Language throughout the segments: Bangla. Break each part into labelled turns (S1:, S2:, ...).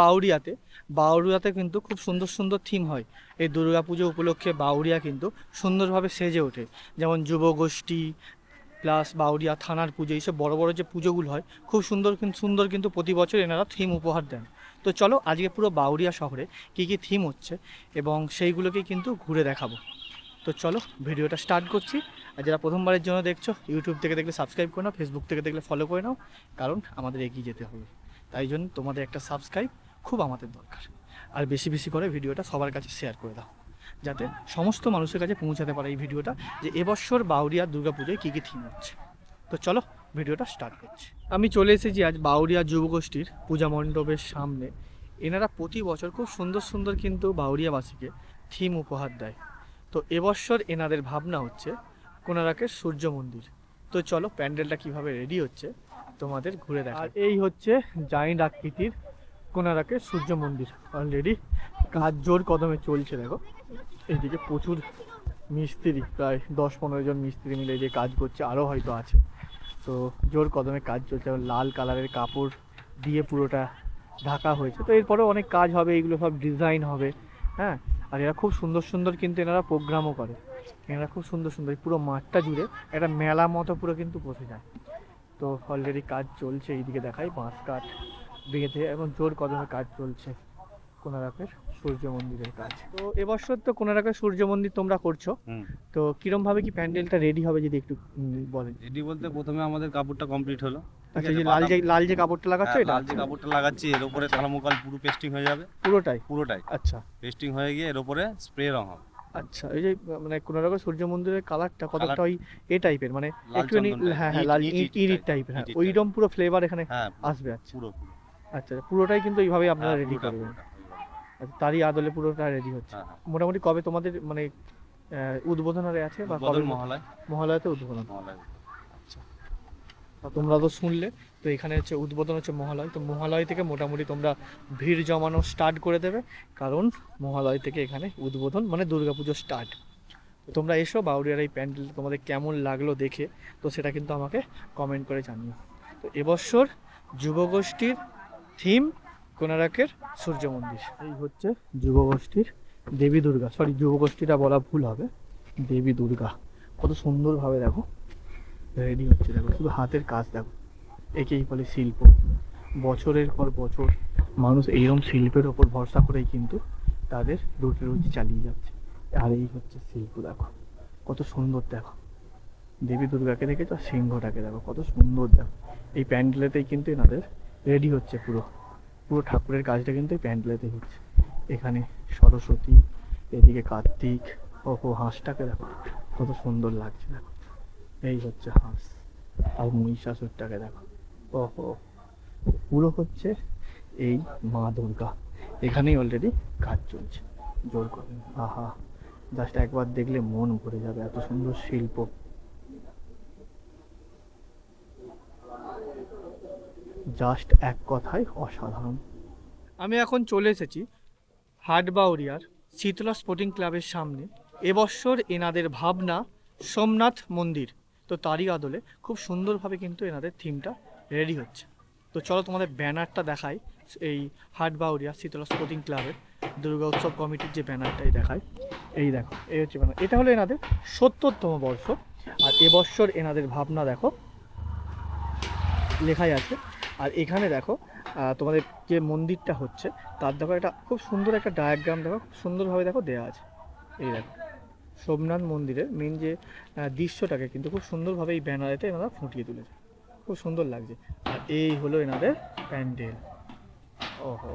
S1: বাউরিয়াতে বাউরিয়াতে কিন্তু খুব সুন্দর সুন্দর থিম হয়। এই দুর্গাপুজো উপলক্ষে বাউরিয়া কিন্তু সুন্দরভাবে সেজে ওঠে। যেমন যুবগোষ্ঠী প্লাস বাউরিয়া থানার পুজো, এইসব বড় বড় যে পুজোগুলো হয়, খুব সুন্দর কিন্তু সুন্দর কিন্তু প্রতি বছর এনারা থিম উপহার দেন। তো চলো আজকে পুরো বাউরিয়া শহরে কী কী থিম হচ্ছে এবং সেইগুলোকে কিন্তু ঘুরে দেখাবো। তো চলো ভিডিওটা স্টার্ট করছি। আর যারা প্রথমবারের জন্য দেখছ ইউটিউব থেকে দেখলে সাবস্ক্রাইব করে নাও ফেসবুক থেকে দেখলে ফলো করে নাও, কারণ আমাদের এগিয়ে যেতে হবে। তাই জন্য তোমাদের একটা সাবস্ক্রাইব খুব আমাদের দরকার। আর বেশি বেশি করে ভিডিওটা সবার কাছে শেয়ার করে দাও। যাতে সমস্ত মানুষের কাছে পৌঁছাতে পারে এই ভিডিওটা যে এবছর বাউরিয়া দুর্গাপুজোয় কী কী থিম হচ্ছে। তো চলো ভিডিওটা স্টার্ট করছি। আমি চলে এসেছি আজ বাউরিয়া যুবগোষ্ঠীর পূজা মণ্ডপের সামনে। এনারা প্রতি বছর খুব সুন্দর সুন্দর কিন্তু বাউরিয়াবাসীকে থিম উপহার দেয়। তো এবছর এনাদের ভাবনা হচ্ছে কোনারাকের সূর্য মন্দির। তো চলো প্যান্ডেলটা কীভাবে রেডি হচ্ছে তোমাদের ঘুরে দেখা আর এই হচ্ছে জাইন্ট আকৃতির কোনারাকের সূর্য মন্দির অলরেডি কাজ জোর কদমে চলছে, দেখো। এইদিকে প্রচুর মিস্ত্রি, প্রায় দশ পনেরো জন মিস্ত্রি মিলে যে কাজ করছে আরও হয়তো আছে। তো জোর কদমে কাজ চলছে লাল কালারের কাপড় দিয়ে পুরোটা ঢাকা হয়েছে। তো এরপরেও অনেক কাজ হবে এইগুলো সব ডিজাইন হবে হ্যাঁ? আর এরা খুব সুন্দর সুন্দর কিন্তু এনারা প্রোগ্রামও করে। এনারা খুব সুন্দর সুন্দর পুরো মাঠটা জুড়ে একটা মেলা মতো পুরো কিন্তু বসে যায়। তো অলরেডি কাজ চলছে, এইদিকে দেখাই বাঁশ কাঠ। বেঁধে এবং জোর কদমে কাজ চলছে কোনারকের সূর্য মন্দিরের কাজ। তো এবছর তো কোনারকের সূর্য মন্দির তোমরা করছ। তো কিরম ভাবে কি প্যান্ডেলটা রেডি হবে যদি একটু বলেন।
S2: রেডি বলতে প্রথমে আমাদের কাপড়টা কমপ্লিট হলো
S1: আচ্ছা যে লাল যে লাল যে কাপড়টা লাগাচ্ছ
S2: হ্যাঁ,
S1: এটা?
S2: লাল যে কাপড়টা লাগাচ্ছি এর উপরে থার্মোকল পুরো পেস্টিং হয়ে যাবে।
S1: পুরোটাই?
S2: পুরোটাই।
S1: আচ্ছা।
S2: পেস্টিং হয়ে গিয়ে এর উপরে স্প্রে রং হবে।
S1: আচ্ছা এই যে মানে কোনারকের সূর্য মন্দিরের কালারটা কতটা ওই এ টাইপের মানে একটুখানি হ্যাঁ হ্যাঁ লাল
S2: ইট-
S1: টাইপের হ্যাঁ ওইরকম পুরো ফ্লেভার এখানে
S2: হ্যাঁ
S1: আসবে আচ্ছা।
S2: পুরো।
S1: আচ্ছা পুরোটাই কিন্তু এইভাবেই আপনারা
S2: হ্যাঁ,
S1: রেডি করবেন। আচ্ছা, তারই আদলে পুরোটা রেডি হচ্ছে।
S2: হ্যাঁ, হ্যাঁ।
S1: মোটামুটি কবে তোমাদের মানে উদ্বোধন হয়ে আছে বা কবে?
S2: মহালয়।
S1: মহালয়াতে উদ্বোধন। তা তোমরা তো শুনলে তো এখানে হচ্ছে উদ্বোধন হচ্ছে মহালয়। তো মহালয় থেকে মোটামুটি তোমরা ভিড় জমানো স্টার্ট করে দেবে। কারণ মহালয় থেকে এখানে উদ্বোধন মানে দুর্গাপুজো স্টার্ট তোমরা এসো বাউরিয়ার এই প্যান্ডেল তোমাদের কেমন লাগল দেখে তো সেটা কিন্তু আমাকে কমেন্ট করে জানিও। তো এবছর যুবগোষ্ঠীর থিম কোনারকের সূর্য মন্দির। এই হচ্ছে যুবগোষ্ঠীর দেবী দুর্গা। সরি যুবগোষ্ঠীটা বলা ভুল হবে। দেবী দুর্গা। কত সুন্দরভাবে দেখো। রেডি হচ্ছে দেখো। শুধু হাতের কাজ দেখো। একেই বলে শিল্প। বছরের পর বছর মানুষ এইরকম শিল্পের ওপর ভরসা করেই কিন্তু তাদের রুটি রুজি চালিয়ে যাচ্ছে। আর এই হচ্ছে শিল্প দেখো। কত সুন্দর দেখো। দেবী দুর্গাকে দেখেছ? আর সিংহটাকে দেখো। কত সুন্দর দেখো। এই প্যান্ডেলেতেই কিন্তু এনাদের রেডি হচ্ছে পুরো। পুরো ঠাকুরের কাজটা কিন্তু এই প্যান্ডেলেতে হচ্ছে। এখানে সরস্বতী, এদিকে কার্তিক ও হাঁসটাকে দেখো, কত সুন্দর লাগছে দেখো। এই হচ্ছে হাঁস আর মহিষাসুরটাকে দেখো। ওহো, পুরো হচ্ছে এই মা দুর্গা। এখানেই অলরেডি কাজ চলছে। জোর করে আহা জাস্ট একবার দেখলে মন ভরে যাবে, এত সুন্দর শিল্প। জাস্ট এক কথায় অসাধারণ। আমি এখন চলে এসেছি হাটবাউরিয়ার শীতলা স্পোর্টিং ক্লাবের সামনে। এবছর এনাদের ভাবনা সোমনাথ মন্দির। তো তারই আদলে খুব সুন্দরভাবে কিন্তু এনাদের থিমটা রেডি হচ্ছে। তো চলো তোমাদের ব্যানারটা দেখাই। এই হাটবাউরিয়া শীতলা স্পোর্টিং ক্লাবের দুর্গা উৎসব কমিটির যে ব্যানারটাই দেখায় এই দেখো, এই হচ্ছে ব্যানার। এটা হলো এনাদের সত্তরতম বর্ষ। আর এবছর এনাদের ভাবনা দেখো, লেখাই আছে আর এখানে দেখো তোমাদের যে মন্দিরটা হচ্ছে, তার দেখো একটা খুব সুন্দর একটা ডায়াগ্রাম দেখো, খুব সুন্দরভাবে দেখো দেওয়া আছে। এই দেখো, সোমনাথ মন্দিরের মেন যে দৃশ্যটাকে কিন্তু খুব সুন্দরভাবে এই ব্যানারেতে এনারা ফুটিয়ে তুলেছে। খুব সুন্দর লাগছে। আর এই হলো এনাদের প্যান্ডেল। ওহো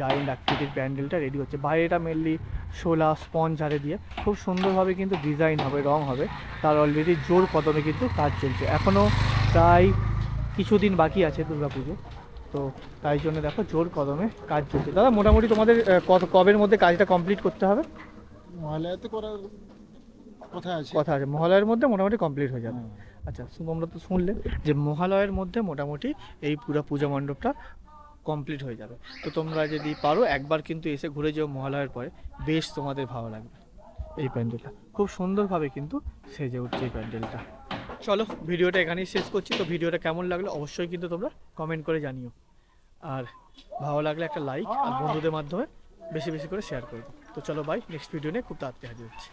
S1: জায়েন্ট আকৃতির প্যান্ডেলটা রেডি হচ্ছে। বাইরেটা মেনলি শোলা স্পঞ্জ আরে দিয়ে খুব সুন্দরভাবে কিন্তু ডিজাইন হবে, রং হবে। তার অলরেডি জোর কদমে কিন্তু কাজ চলছে। এখনও প্রায় কিছুদিন বাকি আছে দুর্গাপুজো। তো তাই জন্য দেখো জোর কদমে কাজ চলছে। দাদা মোটামুটি তোমাদের কবের মধ্যে কাজটা কমপ্লিট করতে হবে?
S3: মহালয়াতে করার কথা আছে।
S1: কথা আছে। মহালয়ের মধ্যে মোটামুটি কমপ্লিট হয়ে যাবে।
S3: হ্যাঁ।
S1: আচ্ছা তোমরা তো শুনলে যে মহালয়ের মধ্যে মোটামুটি এই পুরো পূজা মণ্ডপটা কমপ্লিট হয়ে যাবে। তো তোমরা যদি পারো একবার কিন্তু এসে ঘুরে যেও মহালয়ের পরে। বেশ তোমাদের ভালো লাগবে। এই প্যান্ডেলটা। খুব সুন্দরভাবে কিন্তু সেজে উঠছে এই প্যান্ডেলটা। চলো, ভিডিওটা এখানেই শেষ করছি। তো ভিডিওটা কেমন লাগল অবশ্যই কিন্তু তোমরা কমেন্ট করে জানিও। আর ভালো লাগলে একটা লাইক আর বন্ধুদের মাধ্যমে বেশি বেশি করে শেয়ার করে তো চলো বাই নেক্সট ভিডিও নিয়ে খুব তাড়াতাড়ি হাজির হচ্ছে।